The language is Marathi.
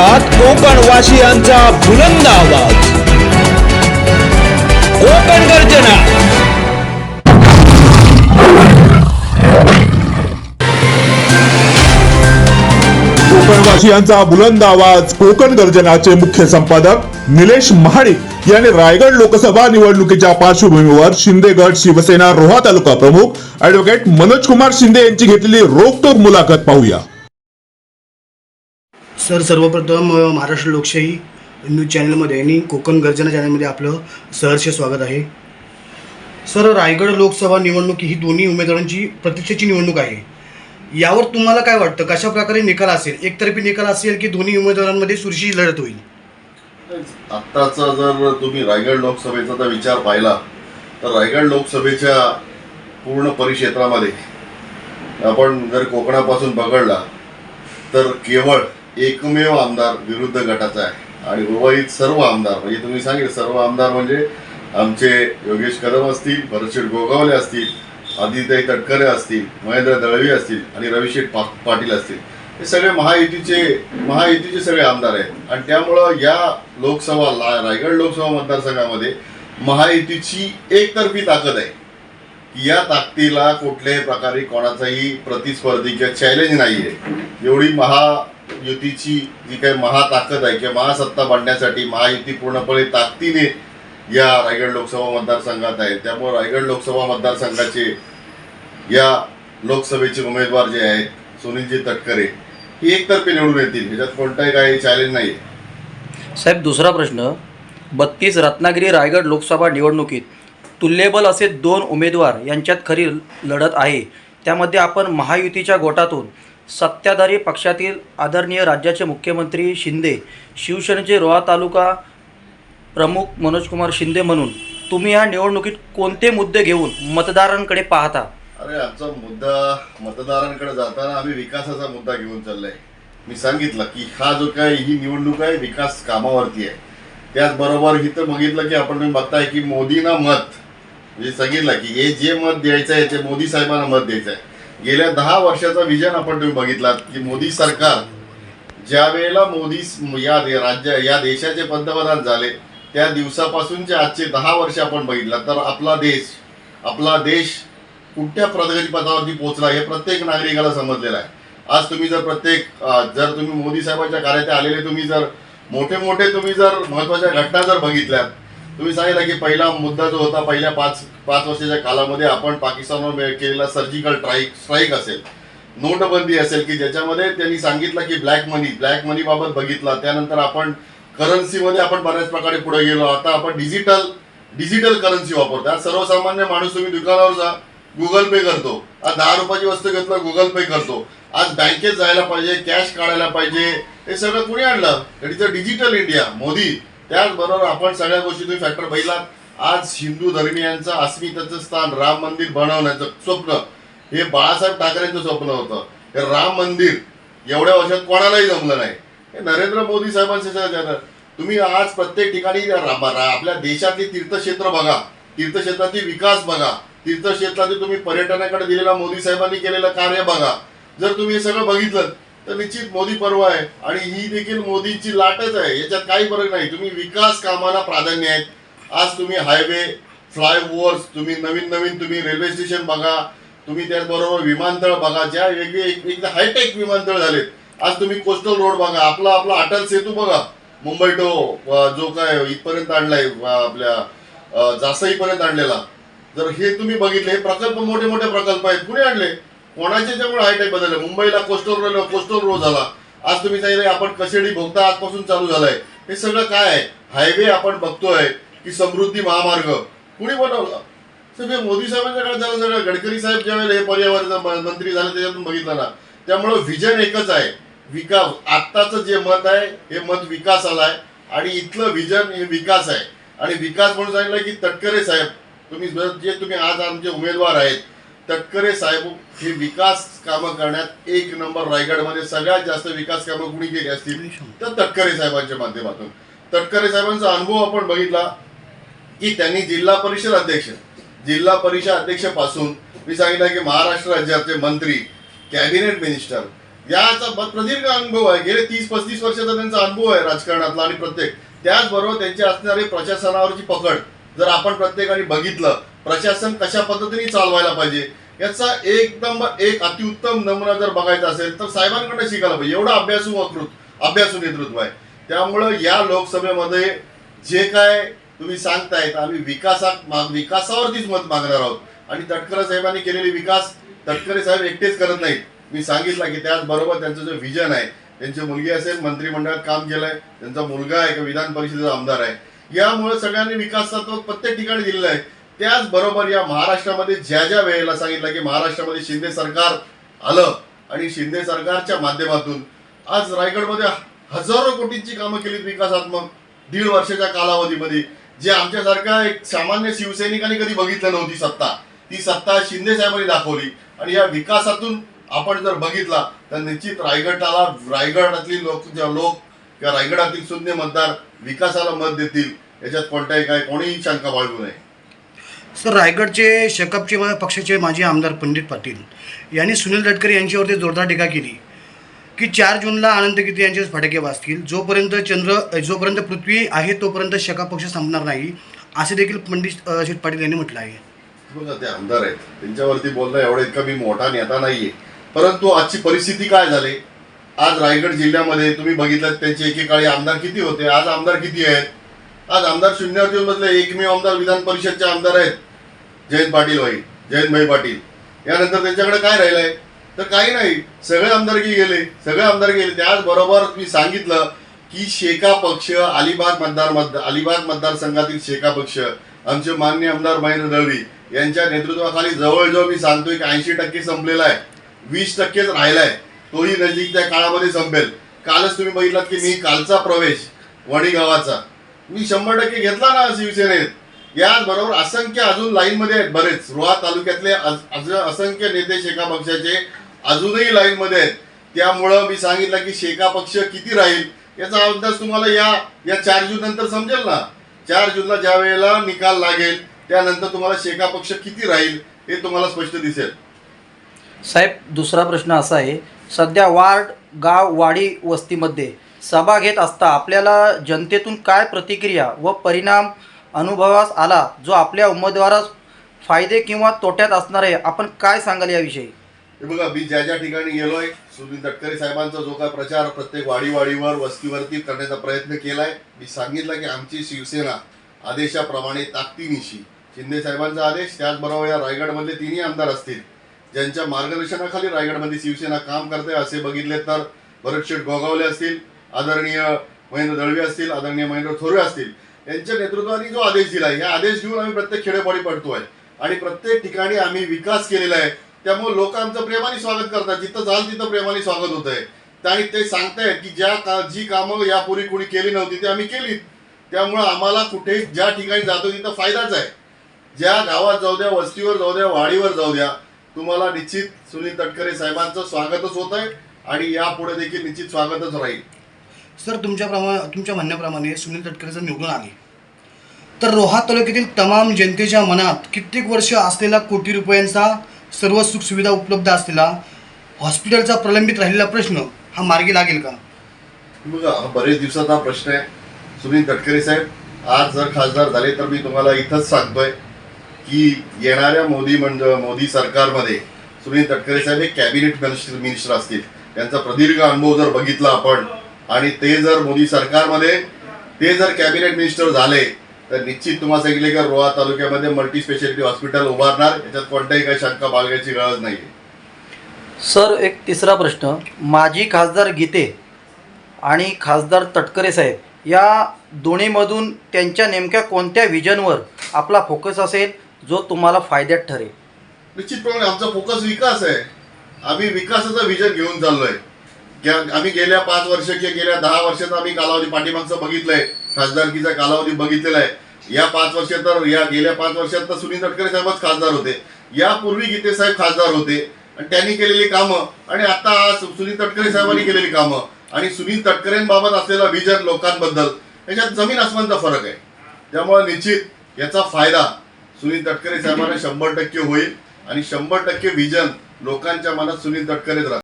ऐकतात कोकणवासियांचा बुलंद आवाज. कोकण गर्जना. कोकणवासियांचा बुलंद आवाज कोकण गर्जनाचे मुख्य संपादक निलेश महाडिक यांनी रायगड लोकसभा निवडणुकीच्या पार्श्वभूमीवर शिंदेगड शिवसेना रोहा तालुका प्रमुख ऍडव्होकेट मनोज कुमार शिंदे यांची घेतलेली रोखटोक मुलाखत पाहूया. सर सर्वप्रथम महाराष्ट्र लोकशाही न्यूज चॅनलमध्ये आणि कोकण गर्जना चॅनलमध्ये आपलं सहर्ष स्वागत आहे. सर रायगड लोकसभा निवडणूक ही दोन्ही उमेदवारांची प्रतीक्षेची निवडणूक आहे. यावर तुम्हाला काय वाटतं? कशा प्रकारे निकाल असेल? एकतर्फी निकाल असेल की दोन्ही उमेदवारांमध्ये सुरशी लढत होईल? आत्ताचा जर तुम्ही रायगड लोकसभेचा जर विचार पाहिला तर रायगड लोकसभेच्या पूर्ण परिक्षेत्रामध्ये आपण जर कोकणापासून बघडला तर केवळ एकमेव आमदार विरुद्ध गटाचा आहे. आणि उर्वरित सर्व आमदार म्हणजे तुम्ही सांगितलं सर्व आमदार म्हणजे आमचे योगेश कदम असतील भरतशेठ गोगावले असतील आदित्य तटकरे असतील महेंद्र दळवी असतील आणि रविशेठ पा पाटील असतील. हे सगळे महायुतीचे महायुतीचे सगळे आमदार आहेत. आणि त्यामुळं या लोकसभा ला- रायगड लोकसभा मतदारसंघामध्ये महायुतीची एकतर्फी ताकद आहे. की या ताकदीला कुठल्याही प्रकारे कोणाचाही प्रतिस्पर्धी किंवा चॅलेंज नाही आहे एवढी महा महायुतीची जी काही महाताकद आहे किंवा महासत्ता बनण्यासाठी महायुती पूर्णपणे ताकदीने या रायगड लोकसभा मतदारसंघात आहे. त्यामुळे रायगड लोकसभा मतदारसंघाचे या लोकसभेचे उमेदवार जे आहेत सुनीलजी तटकरे ही एकतर्फी निवडून येतील. ह्याच्यात कोणताही काही चॅलेंज नाही साहेब दुसरा प्रश्न. बत्तीस रत्नागिरी रायगड लोकसभा निवडणुकीत तुल्यबल असे दोन उमेदवार यांच्यात खरी लढत आहे. त्यामध्ये आपण महायुतीच्या गोटातून सत्ताधारी पक्षातील आदरणीय राज्याचे मुख्यमंत्री शिंदे शिवसेनेचे रोहा तालुका प्रमुख मनोजकुमार शिंदे म्हणून तुम्ही या निवडणुकीत कोणते मुद्दे घेऊन मतदारांकडे पाहता? अरे आमचा मुद्दा मतदारांकडे जाताना आम्ही विकासाचा मुद्दा घेऊन चाललाय. मी सांगितलं की हा जो काय ही निवडणूक आहे विकास कामावरती आहे. त्याचबरोबर इथं बघितलं की आपण बघताय की मोदींना मत. म्हणजे सांगितलं की हे जे मत द्यायचं आहे ते मोदी साहेबांना मत द्यायचं आहे. गेल्या दहा वर्षाचा विजन आपण तुम्ही बघितलात की मोदी सरकार ज्या वेळेला मोदी या दे- राज्य या देशाचे पंतप्रधान झाले त्या दिवसापासूनचे आजचे दहा वर्ष आपण बघितलं तर आपला देश आपला देश कुठल्या प्रगतीपथावरती पोहोचला हे प्रत्येक नागरिकाला समजलेलं आहे. आज तुम्ही जर प्रत्येक जर तुम्ही मोदी साहेबांच्या कार्यात आलेले तुम्ही जर मोठे मोठे तुम्ही जर महत्त्वाच्या घटना जर बघितल्यात तुम्ही सांगितलं की पहिला मुद्दा जो होता पहिल्या पाच पाच वर्षाच्या कालामध्ये आपण पाकिस्तानवर केलेला सर्जिकल स्ट्राईक स्ट्राईक असेल. नोटबंदी असेल की ज्याच्यामध्ये त्यांनी सांगितलं की ब्लॅक मनी ब्लॅक मनी बाबत बघितला. त्यानंतर आपण करन्सीमध्ये आपण बऱ्याच प्रकारे पुढे गेलो. आता आपण डिजिटल डिजिटल करन्सी वापरतो आज सर्वसामान्य माणूस तुम्ही दुकानावर जा गुगल पे करतो. आज दहा रुपयाची वस्तू घेतलं गुगल पे करतो. आज बँकेत जायला पाहिजे कॅश काढायला पाहिजे हे सगळं कुणी आणलं? तर डिजिटल इंडिया मोदी. त्याचबरोबर आपण सगळ्या गोष्टी तुम्ही फॅक्टर बघितलात. आज हिंदू धर्मियांचं अस्मितेचं स्थान राम मंदिर बनवण्याचं स्वप्न. हे बाळासाहेब ठाकरेंचं स्वप्न होतं. हे राम मंदिर एवढ्या वर्षात कोणालाही जमलं नाही. हे नरेंद्र मोदी साहेबांचं तुम्ही आज प्रत्येक ठिकाणी आपल्या देशातली तीर्थक्षेत्र बघा. तीर्थक्षेत्रातील विकास बघा. तीर्थक्षेत्रातील तुम्ही पर्यटनाकडे दिलेला मोदी साहेबांनी केलेलं कार्य बघा. जर तुम्ही हे सगळं बघितलं तर निश्चित मोदी पर्व आहे आणि ही देखील मोदींची लाटच आहे. याच्यात काही फरक नाही. तुम्ही विकास कामाला प्राधान्य आहेत. आज तुम्ही हायवे फ्लायओव्हर्स तुम्ही नवीन नवीन तुम्ही रेल्वे स्टेशन बघा. तुम्ही त्याचबरोबर विमानतळ बघा. ज्या वेगळे एक- हायटेक विमानतळ झालेत. आज तुम्ही कोस्टल रोड बघा. आपला आपला अटल सेतू बघा. मुंबई टो जो काय इथपर्यंत आणलाय आपल्या जासईपर्यंत आणलेला. जर हे तुम्ही बघितले हे प्रकल्प मोठे मोठे प्रकल्प आहेत. कुणी आणले? कोणाच्या त्यामुळे हायटेक बदलले? मुंबईला कोस्टल रोड कोस्टल रोड झाला. आज तुम्ही सांगितलं आपण कशेडी भोगता आजपासून चालू झालाय. हे सगळं काय आहे? हायवे आपण बघतोय की समृद्धी महामार्ग. कुणी बनवला? सगळे मोदी साहेबांच्या काळात झालं सगळं. गडकरी साहेब ज्यावेळेला हे पर्यावरण मंत्री झाले त्याच्यातून बघितलं ना. त्यामुळं व्हिजन एकच आहे. विकास आत्ताचं जे मत आहे हे मत विकासाला आहे आणि इथलं व्हिजन हे विकास आहे. आणि विकास म्हणून सांगितलं की तटकरे साहेब तुम्ही जर- जे तुम्ही आज आमचे उमेदवार आहेत तटकरे साहेब हे विकास कामं करण्यात एक नंबर रायगडमध्ये सगळ्यात जास्त विकास कामं कुणी केली असतील? तर तटकरे साहेबांच्या माध्यमातून. तटकरे साहेबांचा अनुभव आपण बघितला की त्यांनी जिल्हा परिषद अध्यक्ष जिल्हा परिषद अध्यक्षपासून मी सांगितलं की महाराष्ट्र राज्याचे मंत्री कॅबिनेट मिनिस्टर याचा प्रदीर्घ अनुभव आहे. गेले तीस पस्तीस वर्षाचा त्यांचा अनुभव आहे राजकारणातला आणि प्रत्येक. त्याचबरोबर त्यांची असणारी प्रशासनावरची पकड जर आपण प्रत्येकाने बघितलं प्रशासन कशा पद्धतीने चालवायला पाहिजे याचा एकदम एक अतिउत्तम नमुना जर बघायचा असेल तर साहेबांकडे शिकायला पाहिजे. एवढं अभ्यासू वकृत अभ्यासू नेतृत्व आहे. त्यामुळं या लोकसभेमध्ये जे काय तुम्ही सांगतायत आम्ही विकासात माग विकासावरतीच मत मागणार आहोत. आणि तटकरे साहेबांनी केलेले विकास तटकरे साहेब एकटेच करत नाहीत. मी सांगितलं की त्याचबरोबर त्यांचं जे व्हिजन आहे त्यांची मुलगी असेल मंत्रिमंडळात काम केलंय त्यांचा मुलगा आहे का विधान परिषदेचा आमदार आहे. यामुळे सगळ्यांनी विकासात्मक प्रत्येक ठिकाणी दिलेलं आहे. त्याचबरोबर या महाराष्ट्रामध्ये ज्या ज्या वेळेला सांगितलं की महाराष्ट्रामध्ये शिंदे सरकार आलं आणि शिंदे सरकारच्या माध्यमातून आज रायगडमध्ये हजारो कोटींची कामं केलीत विकासात्मक दीड वर्षाच्या कालावधीमध्ये जे आमच्यासारख्या एक सामान्य शिवसैनिकांनी कधी बघितलं नव्हती सत्ता. ती सत्ता शिंदे साहेबांनी दाखवली आणि या विकासातून आपण जर बघितला तर निश्चित रायगडाला रायगडातील लोक लोक किंवा रायगडातील शून्य मतदार विकासाला मत देतील. याच्यात कोणताही काय कोणीही शंका बाळगू नये. सर रायगडचे शकपचे पक्षाचे माजी आमदार पंडित पाटील यांनी सुनील तटकरे यांच्यावरती जोरदार टीका केली की चार जूनला आनंद गीते यांचे फटाके वाजतील. जोपर्यंत चंद्र जोपर्यंत पृथ्वी आहे तोपर्यंत शेका पक्ष संपणार नाही असे देखील पंडित अजित पाटील यांनी म्हटलं आहे. बघा ते आमदार आहेत. त्यांच्यावरती बोलणं एवढं इतका मी मोठा नेता नाहीये. परंतु आजची परिस्थिती काय झाली? आज रायगड जिल्ह्यामध्ये तुम्ही बघितलं त्यांचे एकेकाळी आमदार किती होते? आज आमदार किती आहेत? आज आमदार शून्यावरती मधले एकमेव आमदार विधान परिषदचे आमदार आहेत. जयंत पाटील भाई जयंतभाई पाटील. यानंतर त्यांच्याकडे काय राहिलंय? तर काही नाही. सगळे आमदारकी गेले. सगळे आमदार गेले. त्याचबरोबर मी सांगितलं की शेका पक्ष अलिबाग मतदार मत अलिबाग मतदारसंघातील शेका पक्ष आमचे मान्य आमदार महेंद्र दळवी यांच्या नेतृत्वाखाली जवळजवळ मी सांगतोय की ऐंशी टक्के संपलेला आहे. वीस टक्केच राहिलाय. तोही नजीकच्या काळामध्ये संपेल. कालच तुम्ही बघितलात की मी कालचा प्रवेश वडी गावाचा. मी शंभर टक्के घेतला ना शिवसेनेत. याचबरोबर असंख्य अजून लाईनमध्ये आहेत बरेच. रोहा तालुक्यातले अज- असंख्य नेते शेका पक्षाचे अजूनही लाईनमध्ये आहेत. त्यामुळं मी सांगितलं की शेका पक्ष किती राहील याचा अंदाज तुम्हाला या या चार जून नंतर समजेल ना? चार जूनला ज्या वेळेला निकाल लागेल त्यानंतर तुम्हाला शेका पक्ष किती राहील हे तुम्हाला स्पष्ट दिसेल. साहेब दुसरा प्रश्न असा आहे सध्या वार्ड गाव वाडी वस्तीमध्ये सभा घेत असता आपल्याला जनतेतून काय प्रतिक्रिया व परिणाम अनुभवास आला जो आपल्या उमेदवारास फायदे किंवा तोट्यात असणार आहे. आपण काय सांगाल याविषयी? हे बघा मी ज्या ज्या ठिकाणी गेलोय सुनील तटकरे साहेबांचा जो काय प्रचार प्रत्येक वाडीवाडीवर वस्तीवरती करण्याचा प्रयत्न केलाय मी सांगितलं की आमची शिवसेना आदेशाप्रमाणे ताकदीनिशी शिंदे साहेबांचा आदेश त्याचबरोबर या रायगडमधले तिन्ही आमदार असतील ज्यांच्या मार्गदर्शनाखाली रायगडमध्ये शिवसेना काम करते असे बघितले तर भरतशेठ गोगावले असतील आदरणीय महेंद्र दळवे असतील आदरणीय महेंद्र थोरवे असतील. यांच्या नेतृत्वाने जो आदेश दिला आहे या आदेश घेऊन आम्ही प्रत्येक खेडेपाडी पडतोय. आणि प्रत्येक ठिकाणी आम्ही विकास केलेला आहे. त्यामुळे लोक आमचं प्रेमाने स्वागत करतात. जिथं जाल तिथं प्रेमाने स्वागत होत आहे आणि ते सांगतायत की ज्या का जी कामं यापूर्वी कुणी केली नव्हती ती आम्ही केलीत. त्यामुळं आम्हाला कुठे ज्या ठिकाणी जातो तिथं फायदाच आहे. ज्या गावात जाऊ द्या वस्तीवर जाऊ द्या वाडीवर जाऊ द्या तुम्हाला निश्चित सुनील तटकरे साहेबांचं स्वागतच होत आहे. आणि यापुढे देखील निश्चित स्वागतच राहील. सर तुमच्या प्रमाणे तुमच्या म्हणण्याप्रमाणे सुनील तटकरे जर निवडून आले. तर रोहा तालुक्यातील तमाम जनतेच्या मनात कित्येक वर्ष असलेला कोटी रुपयांचा सर्व सुखसुविधा उपलब्ध असलेला हॉस्पिटलचा प्रलंबित राहिलेला प्रश्न हा मार्गी लागेल का? बघा हा बरेच दिवसाचा प्रश्न आहे. सुनील गडकरी साहेब आज जर खासदार झाले तर मी तुम्हाला इथंच सांगतोय की येणाऱ्या मोदी मंड मोदी सरकारमध्ये सुनील तटकरे साहेब हे कॅबिनेट मिनिस्टर मिनिस्टर असतील. त्यांचा प्रदीर्घ अनुभव जर बघितला आपण आणि ते जर मोदी सरकारमध्ये ते जर कॅबिनेट मिनिस्टर झाले तर निश्चित तुम्हाला सांगितले की रोहा तालुक्यामध्ये मल्टी स्पेशालिटी हॉस्पिटल उभारणार. याच्यात कोणत्याही काही शंका बाळगायची गरज नाही सर एक तिसरा प्रश्न. माजी खासदार गीते आणि खासदार तटकरे साहेब या दोन्हीमधून त्यांच्या नेमक्या कोणत्या विजनवर आपला फोकस असेल जो तुम्हाला फायद्यात ठरेल? निश्चितप्रमाणे आमचा फोकस विकास आहे. आम्ही विकासाचा विजन घेऊन चाललोय. क्या- आम्ही गेल्या पाच वर्ष किंवा गेल्या दहा वर्षाचा आम्ही कालावधी पाठीमागचं बघितलंय खासदारकीचा कालावधी बघितलेला आहे या पाच वर्षात तर या गेल्या पाच वर्षात तर सुनील तटकरे साहेबच खासदार होते. यापूर्वी गीते साहेब खासदार होते. आणि त्यांनी केलेली कामं आणि आता सुनील तटकरे साहेबांनी केलेली कामं. आणि सुनील तटकरेंबाबत असलेला विजन लोकांबद्दल याच्यात जमीन आसमानचा फरक आहे. त्यामुळे निश्चित याचा फायदा सुनील तटकरे साहेबांना शंभर टक्के होईल. आणि शंभर टक्के विजन लोकांच्या मनात सुनील तटकरेच राहतील.